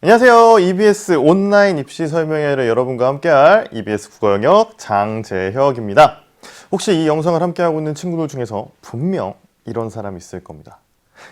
안녕하세요. EBS 온라인 입시 설명회를 여러분과 함께할 EBS 국어 영역 장재혁입니다. 혹시 이 영상을 함께하고 있는 친구들 중에서 분명 이런 사람이 있을 겁니다.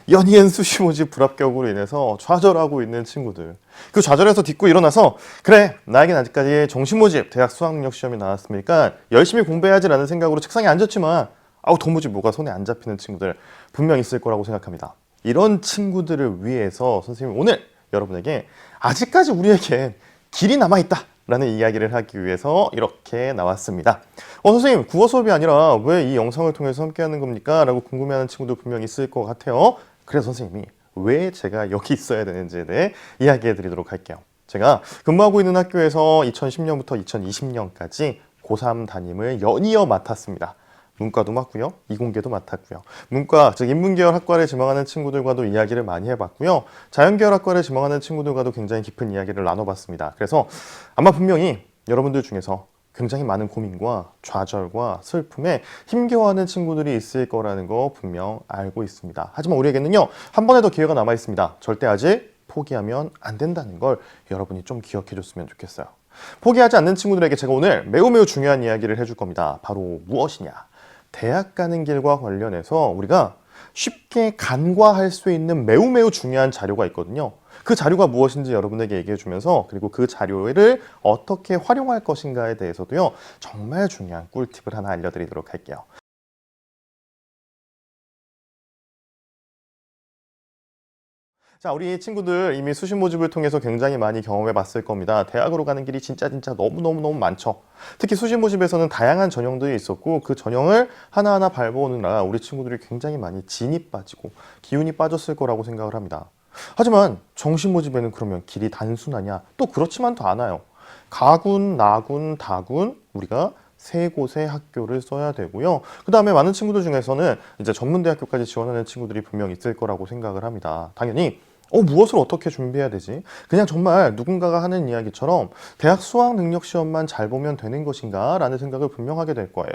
연이은 수시 모집 불합격으로 인해서 좌절하고 있는 친구들. 그 좌절에서 딛고 일어나서 그래 나에겐 아직까지 정시 모집 대학 수학능력 시험이 나왔으니까 열심히 공부해야지라는 생각으로 책상에 앉았지만 아우 도무지 뭐가 손에 안 잡히는 친구들 분명 있을 거라고 생각합니다. 이런 친구들을 위해서 선생님 오늘 여러분에게 아직까지 우리에겐 길이 남아 있다 라는 이야기를 하기 위해서 이렇게 나왔습니다. 어 선생님 국어 수업이 아니라 왜 이 영상을 통해서 함께하는 겁니까? 라고 궁금해하는 친구도 분명 있을 것 같아요. 그래서 선생님이 왜 제가 여기 있어야 되는지에 대해 이야기해 드리도록 할게요. 제가 근무하고 있는 학교에서 2010년부터 2020년까지 고3 담임을 연이어 맡았습니다. 문과도 맡고요. 이공계도 맡았고요. 문과, 즉 인문계열 학과를 지망하는 친구들과도 이야기를 많이 해봤고요. 자연계열 학과를 지망하는 친구들과도 굉장히 깊은 이야기를 나눠봤습니다. 그래서 아마 분명히 여러분들 중에서 굉장히 많은 고민과 좌절과 슬픔에 힘겨워하는 친구들이 있을 거라는 거 분명 알고 있습니다. 하지만 우리에게는요, 한 번에 더 기회가 남아 있습니다. 절대 아직 포기하면 안 된다는 걸 여러분이 좀 기억해 줬으면 좋겠어요. 포기하지 않는 친구들에게 제가 오늘 매우 매우 중요한 이야기를 해줄 겁니다. 바로 무엇이냐? 대학 가는 길과 관련해서 우리가 쉽게 간과할 수 있는 매우 매우 중요한 자료가 있거든요. 그 자료가 무엇인지 여러분에게 얘기해 주면서 그리고 그 자료를 어떻게 활용할 것인가에 대해서도요. 정말 중요한 꿀팁을 하나 알려드리도록 할게요. 자, 우리 친구들 이미 수시 모집을 통해서 굉장히 많이 경험해 봤을 겁니다. 대학으로 가는 길이 진짜 진짜 너무너무너무 많죠. 특히 수시 모집에서는 다양한 전형들이 있었고 그 전형을 하나하나 밟아오느라 우리 친구들이 굉장히 많이 진이 빠지고 기운이 빠졌을 거라고 생각을 합니다. 하지만 정시 모집에는 그러면 길이 단순하냐? 또 그렇지만도 않아요. 가군, 나군, 다군 우리가 세 곳의 학교를 써야 되고요. 그 다음에 많은 친구들 중에서는 이제 전문대학교까지 지원하는 친구들이 분명 있을 거라고 생각을 합니다. 당연히 어, 무엇을 어떻게 준비해야 되지? 그냥 정말 누군가가 하는 이야기처럼 대학 수학 능력 시험만 잘 보면 되는 것인가? 라는 생각을 분명 하게 될 거예요.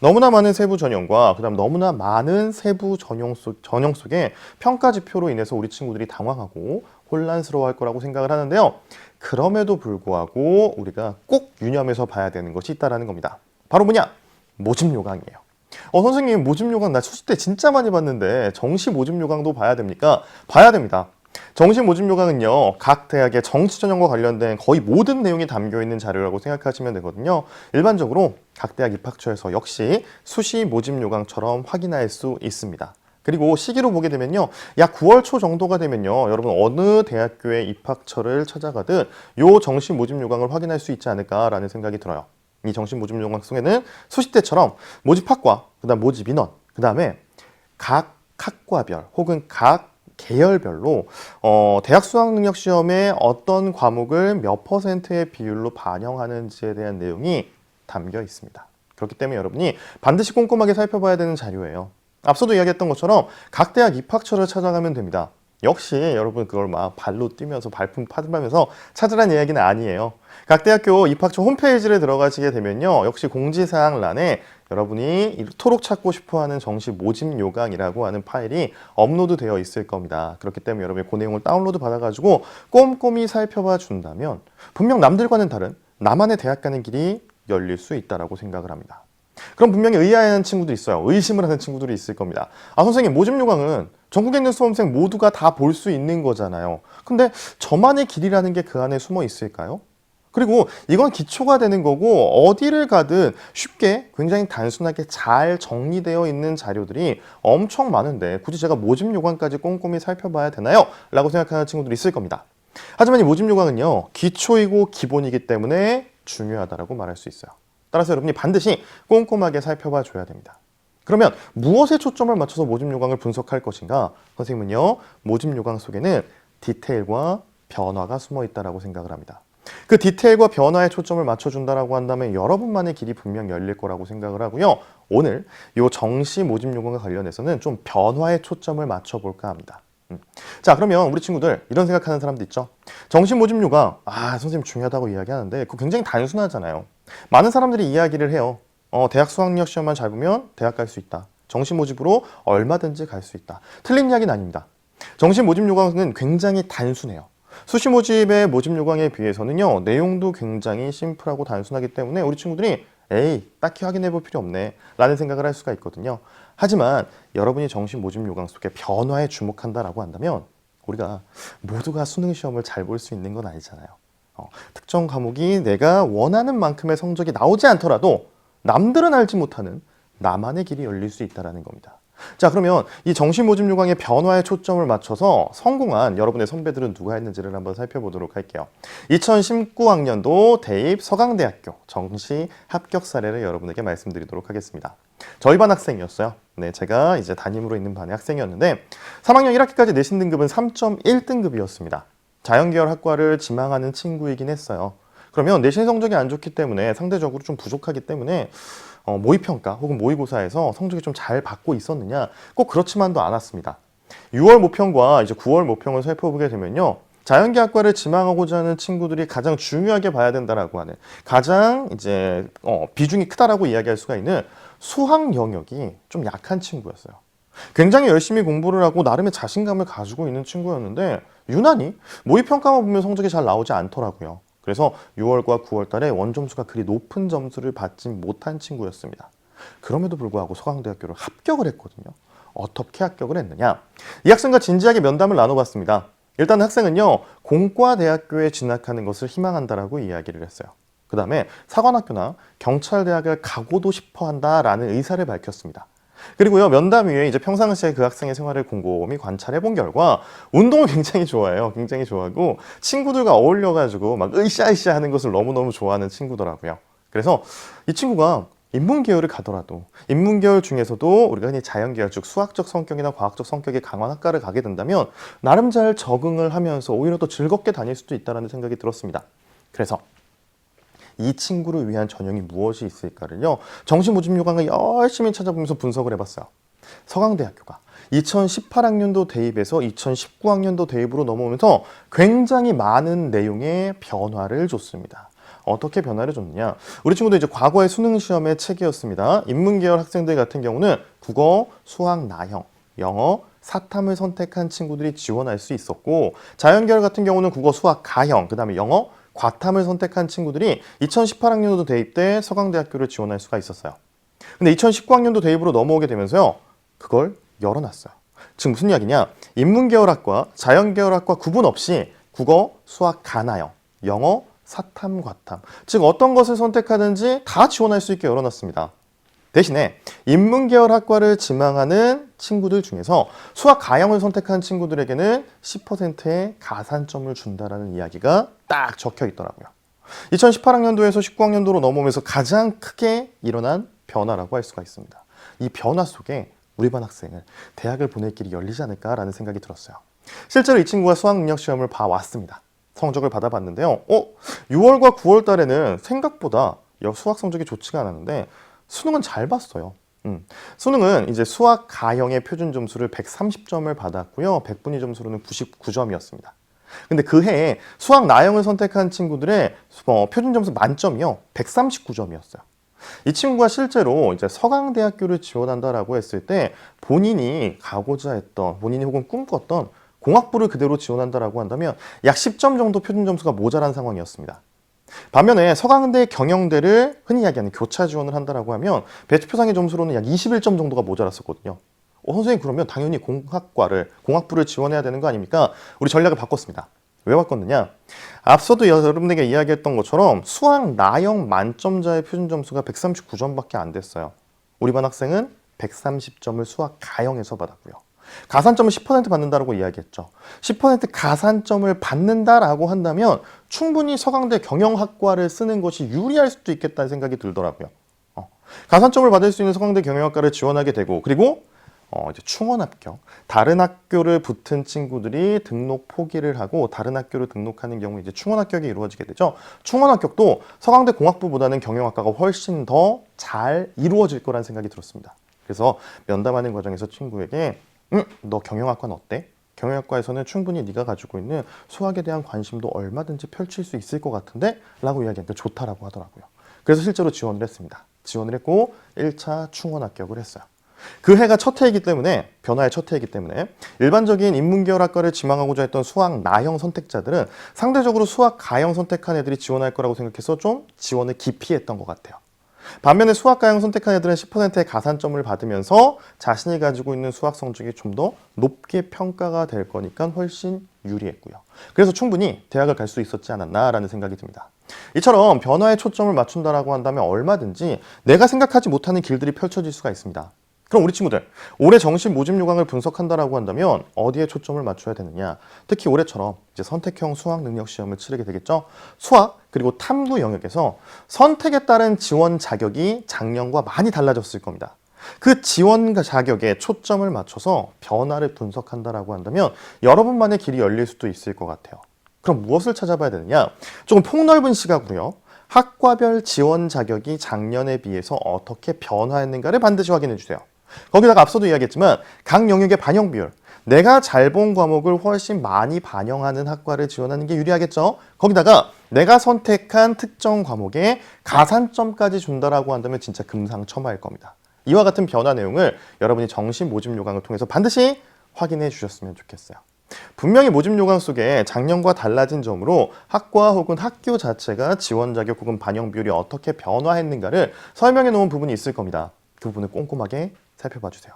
너무나 많은 세부 전형과 그다음 너무나 많은 세부 전형 속 전형 속에 평가 지표로 인해서 우리 친구들이 당황하고 혼란스러워할 거라고 생각을 하는데요. 그럼에도 불구하고 우리가 꼭 유념해서 봐야 되는 것이 있다라는 겁니다. 바로 뭐냐? 모집 요강이에요. 어 선생님 모집 요강 나 수시 때 진짜 많이 봤는데 정시 모집 요강도 봐야 됩니까? 봐야 됩니다. 정시 모집 요강은요 각 대학의 정치 전형과 관련된 거의 모든 내용이 담겨 있는 자료라고 생각하시면 되거든요. 일반적으로 각 대학 입학처에서 역시 수시 모집 요강처럼 확인할 수 있습니다. 그리고 시기로 보게 되면요. 약 9월 초 정도가 되면요. 여러분 어느 대학교의 입학처를 찾아가든 요 정시 모집 요강을 확인할 수 있지 않을까라는 생각이 들어요. 이 정시 모집 요강 속에는 수시 때처럼 모집학과, 그다음 모집 인원, 그다음에 각 학과별 혹은 각 계열별로 어, 대학 수학 능력 시험에 어떤 과목을 몇 퍼센트의 비율로 반영하는지에 대한 내용이 담겨 있습니다. 그렇기 때문에 여러분이 반드시 꼼꼼하게 살펴봐야 되는 자료예요. 앞서도 이야기했던 것처럼 각 대학 입학처를 찾아가면 됩니다. 역시 여러분 그걸 막 발로 뛰면서 발품 파면서 찾으란 이야기는 아니에요. 각 대학교 입학처 홈페이지를 들어가시게 되면요. 역시 공지사항 란에 여러분이 이토록 찾고 싶어하는 정시 모집 요강이라고 하는 파일이 업로드 되어 있을 겁니다. 그렇기 때문에 여러분이 그 내용을 다운로드 받아가지고 꼼꼼히 살펴봐 준다면 분명 남들과는 다른 나만의 대학 가는 길이 열릴 수 있다라고 생각을 합니다. 그럼 분명히 의아해하는 친구도 있어요. 의심을 하는 친구들이 있을 겁니다. 아 선생님 모집 요강은 전국에 있는 수험생 모두가 다 볼 수 있는 거잖아요. 근데 저만의 길이라는 게 그 안에 숨어 있을까요? 그리고 이건 기초가 되는 거고 어디를 가든 쉽게 굉장히 단순하게 잘 정리되어 있는 자료들이 엄청 많은데 굳이 제가 모집 요강까지 꼼꼼히 살펴봐야 되나요? 라고 생각하는 친구들이 있을 겁니다. 하지만 이 모집 요강은요 기초이고 기본이기 때문에 중요하다라고 말할 수 있어요. 따라서 여러분이 반드시 꼼꼼하게 살펴봐 줘야 됩니다. 그러면 무엇에 초점을 맞춰서 모집 요강을 분석할 것인가? 선생님은요 모집 요강 속에는 디테일과 변화가 숨어 있다라고 생각을 합니다. 그 디테일과 변화에 초점을 맞춰준다라고 한다면 여러분만의 길이 분명 열릴 거라고 생각을 하고요. 오늘 이 정시 모집 요강과 관련해서는 좀 변화에 초점을 맞춰볼까 합니다. 음. 자, 그러면 우리 친구들 이런 생각하는 사람도 있죠. 정시 모집료가 아 선생님 중요하다고 이야기하는데 그거 굉장히 단순하잖아요. 많은 사람들이 이야기를 해요. 어, 대학 수학력 시험만 잘 보면 대학 갈 수 있다. 정시 모집으로 얼마든지 갈 수 있다. 틀린 이야기는 아닙니다. 정시 모집 요강은 굉장히 단순해요. 수시 모집의 모집 요강에 비해서는요 내용도 굉장히 심플하고 단순하기 때문에 우리 친구들이 에이 딱히 확인해 볼 필요 없네 라는 생각을 할 수가 있거든요. 하지만 여러분이 정시 모집 요강 속의 변화에 주목한다라고 한다면 우리가 모두가 수능 시험을 잘 볼 수 있는 건 아니잖아요. 어, 특정 과목이 내가 원하는 만큼의 성적이 나오지 않더라도 남들은 알지 못하는 나만의 길이 열릴 수 있다라는 겁니다. 자, 그러면 이 정시 모집 요강의 변화에 초점을 맞춰서 성공한 여러분의 선배들은 누가 했는지를 한번 살펴보도록 할게요. 2019학년도 대입 서강대학교 정시 합격 사례를 여러분에게 말씀드리도록 하겠습니다. 저희 반 학생이었어요. 네, 제가 이제 담임으로 있는 반의 학생이었는데 3학년 1학기까지 내신 등급은 3.1등급이었습니다. 자연계열 학과를 지망하는 친구이긴 했어요. 그러면 내신 성적이 안 좋기 때문에 상대적으로 좀 부족하기 때문에 어, 모의평가 혹은 모의고사에서 성적이 좀 잘 받고 있었느냐 꼭 그렇지만도 않았습니다. 6월 모평과 이제 9월 모평을 살펴보게 되면요. 자연계학과를 지망하고자 하는 친구들이 가장 중요하게 봐야 된다라고 하는 가장 이제 어, 비중이 크다라고 이야기할 수가 있는 수학 영역이 좀 약한 친구였어요. 굉장히 열심히 공부를 하고 나름의 자신감을 가지고 있는 친구였는데 유난히 모의평가만 보면 성적이 잘 나오지 않더라고요. 그래서 6월과 9월 달에 원점수가 그리 높은 점수를 받지 못한 친구였습니다. 그럼에도 불구하고 서강대학교를 합격을 했거든요. 어떻게 합격을 했느냐? 이 학생과 진지하게 면담을 나눠봤습니다. 일단 학생은요, 공과대학교에 진학하는 것을 희망한다라고 이야기를 했어요. 그 다음에 사관학교나 경찰대학을 가고도 싶어 한다라는 의사를 밝혔습니다. 그리고요, 면담 위에 이제 평상시에 그 학생의 생활을 곰곰이 관찰해 본 결과 운동을 굉장히 좋아해요. 굉장히 좋아하고 친구들과 어울려 가지고 막 으쌰으쌰 하는 것을 너무너무 좋아하는 친구더라고요. 그래서 이 친구가 인문계열을 가더라도 인문계열 중에서도 우리가 흔히 자연계열 즉 수학적 성격이나 과학적 성격이 강한 학과를 가게 된다면 나름 잘 적응을 하면서 오히려 더 즐겁게 다닐 수도 있다는 생각이 들었습니다. 그래서 이 친구를 위한 전형이 무엇이 있을까를요. 정시 모집 요강을 열심히 찾아보면서 분석을 해봤어요. 서강대학교가 2018학년도 대입에서 2019학년도 대입으로 넘어오면서 굉장히 많은 내용의 변화를 줬습니다. 어떻게 변화를 줬느냐? 우리 친구들 이제 과거의 수능 시험의 책이었습니다. 인문계열 학생들 같은 경우는 국어, 수학, 나형, 영어, 사탐을 선택한 친구들이 지원할 수 있었고 자연계열 같은 경우는 국어, 수학, 가형, 그 다음에 영어, 과탐을 선택한 친구들이 2018학년도 대입 때 서강대학교를 지원할 수가 있었어요. 근데 2019학년도 대입으로 넘어오게 되면서요. 그걸 열어놨어요. 즉 무슨 이야기냐? 인문계열학과, 자연계열학과 구분 없이 국어, 수학, 가나형, 영어, 사탐, 과탐 즉 어떤 것을 선택하든지 다 지원할 수 있게 열어놨습니다. 대신에 인문계열 학과를 지망하는 친구들 중에서 수학 가형을 선택한 친구들에게는 10%의 가산점을 준다라는 이야기가 딱 적혀 있더라고요. 2018학년도에서 19학년도로 넘어오면서 가장 크게 일어난 변화라고 할 수가 있습니다. 이 변화 속에 우리 반 학생은 대학을 보낼 길이 열리지 않을까라는 생각이 들었어요. 실제로 이 친구가 수학 능력 시험을 봐왔습니다. 성적을 받아봤는데요. 어, 6월과 9월 달에는 생각보다 수학 성적이 좋지가 않았는데 수능은 잘 봤어요. 음. 수능은 이제 수학 가형의 표준 점수를 130점을 받았고요. 100분위 점수로는 99점이었습니다. 근데 그 해에 수학 나형을 선택한 친구들의 어, 표준 점수 만점이요. 139점이었어요. 이 친구가 실제로 이제 서강대학교를 지원한다라고 했을 때 본인이 가고자 했던 본인이 혹은 꿈꿨던 공학부를 그대로 지원한다라고 한다면 약 10점 정도 표준 점수가 모자란 상황이었습니다. 반면에 서강대 경영대를 흔히 이야기하는 교차 지원을 한다라고 하면 배치표상의 점수로는 약 21점 정도가 모자랐었거든요. 어, 선생님 그러면 당연히 공학과를 공학부를 지원해야 되는 거 아닙니까? 우리 전략을 바꿨습니다. 왜 바꿨느냐? 앞서도 여러분에게 이야기했던 것처럼 수학 나형 만점자의 표준 점수가 139점밖에 안 됐어요. 우리 반 학생은 130점을 수학 가형에서 받았고요. 가산점을 10% 받는다라고 이야기했죠. 10% 가산점을 받는다라고 한다면 충분히 서강대 경영학과를 쓰는 것이 유리할 수도 있겠다는 생각이 들더라고요. 어. 가산점을 받을 수 있는 서강대 경영학과를 지원하게 되고 그리고 어, 이제 충원 합격. 다른 학교를 붙은 친구들이 등록 포기를 하고 다른 학교를 등록하는 경우 이제 충원 합격이 이루어지게 되죠. 충원 합격도 서강대 공학부보다는 경영학과가 훨씬 더 잘 이루어질 거라는 생각이 들었습니다. 그래서 면담하는 과정에서 친구에게 응, 너 경영학과는 어때? 경영학과에서는 충분히 네가 가지고 있는 수학에 대한 관심도 얼마든지 펼칠 수 있을 것 같은데 라고 이야기하니까 좋다라고 하더라고요. 그래서 실제로 지원을 했습니다. 지원을 했고 1차 충원 합격을 했어요. 그 해가 첫 해이기 때문에 변화의 첫 해이기 때문에 일반적인 인문계열 학과를 지망하고자 했던 수학 나형 선택자들은 상대적으로 수학 가형 선택한 애들이 지원할 거라고 생각해서 좀 지원을 기피했던 것 같아요. 반면에 수학 가형 선택한 애들은 10%의 가산점을 받으면서 자신이 가지고 있는 수학 성적이 좀 더 높게 평가가 될 거니까 훨씬 유리했고요. 그래서 충분히 대학을 갈 수 있었지 않았나라는 생각이 듭니다. 이처럼 변화에 초점을 맞춘다라고 한다면 얼마든지 내가 생각하지 못하는 길들이 펼쳐질 수가 있습니다. 그럼 우리 친구들 올해 정시 모집 요강을 분석한다라고 한다면 어디에 초점을 맞춰야 되느냐? 특히 올해처럼 이제 선택형 수학 능력 시험을 치르게 되겠죠. 수학 그리고 탐구 영역에서 선택에 따른 지원 자격이 작년과 많이 달라졌을 겁니다. 그 지원 자격에 초점을 맞춰서 변화를 분석한다라고 한다면 여러분만의 길이 열릴 수도 있을 것 같아요. 그럼 무엇을 찾아봐야 되느냐? 조금 폭넓은 시각으로요. 학과별 지원 자격이 작년에 비해서 어떻게 변화했는가를 반드시 확인해 주세요. 거기다가 앞서도 이야기했지만 각 영역의 반영 비율, 내가 잘 본 과목을 훨씬 많이 반영하는 학과를 지원하는 게 유리하겠죠. 거기다가 내가 선택한 특정 과목에 가산점까지 준다라고 한다면 진짜 금상첨화일 겁니다. 이와 같은 변화 내용을 여러분이 정시 모집 요강을 통해서 반드시 확인해 주셨으면 좋겠어요. 분명히 모집 요강 속에 작년과 달라진 점으로 학과 혹은 학교 자체가 지원 자격 혹은 반영 비율이 어떻게 변화했는가를 설명해 놓은 부분이 있을 겁니다. 그 부분을 꼼꼼하게 살펴봐 주세요.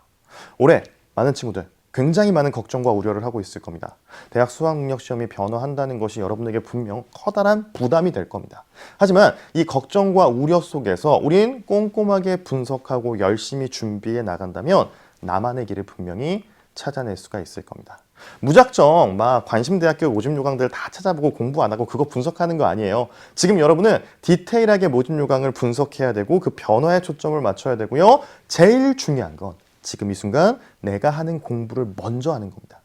올해 많은 친구들 굉장히 많은 걱정과 우려를 하고 있을 겁니다. 대학 수학 능력 시험이 변화한다는 것이 여러분에게 분명 커다란 부담이 될 겁니다. 하지만 이 걱정과 우려 속에서 우린 꼼꼼하게 분석하고 열심히 준비해 나간다면 나만의 길을 분명히 찾아낼 수가 있을 겁니다. 무작정 막 관심대학교 모집 요강들 다 찾아보고 공부 안 하고 그거 분석하는 거 아니에요. 지금 여러분은 디테일하게 모집 요강을 분석해야 되고 그 변화에 초점을 맞춰야 되고요. 제일 중요한 건 지금 이 순간 내가 하는 공부를 먼저 하는 겁니다.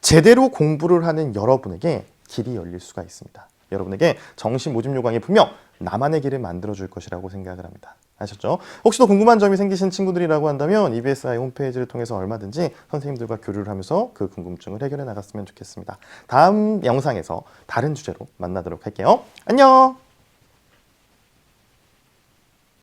제대로 공부를 하는 여러분에게 길이 열릴 수가 있습니다. 여러분에게 정시 모집 요강이 분명 나만의 길을 만들어 줄 것이라고 생각을 합니다. 아셨죠? 혹시 더 궁금한 점이 생기신 친구들이라고 한다면 EBSI 홈페이지를 통해서 얼마든지 선생님들과 교류를 하면서 그 궁금증을 해결해 나갔으면 좋겠습니다. 다음 영상에서 다른 주제로 만나도록 할게요. 안녕!